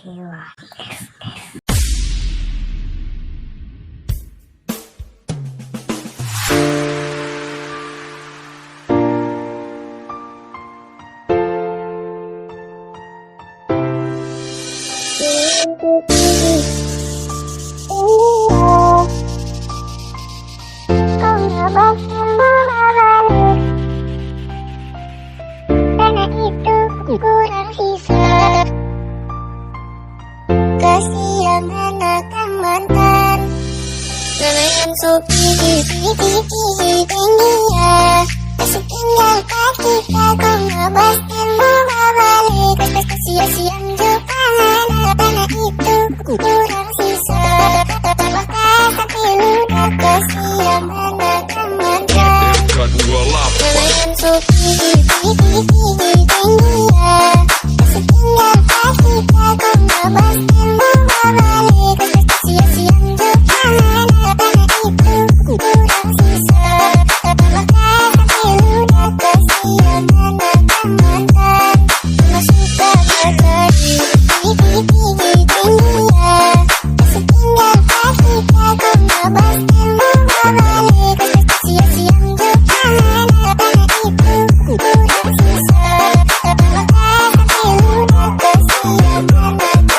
呜呜呜！干嘛？Kasihan anak mantan Nama yang suki Tiki tinggi ya Masih tinggal kaki Kau nggak bakal balik Kasihan juga Karena itu kurang sisa Maka sampai ludah Kasihan anak mantan Cut dua lapan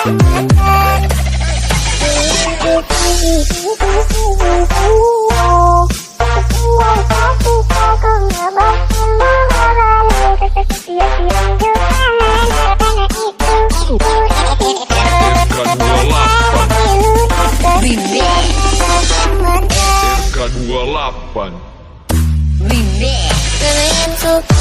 dua 28 Kalian suka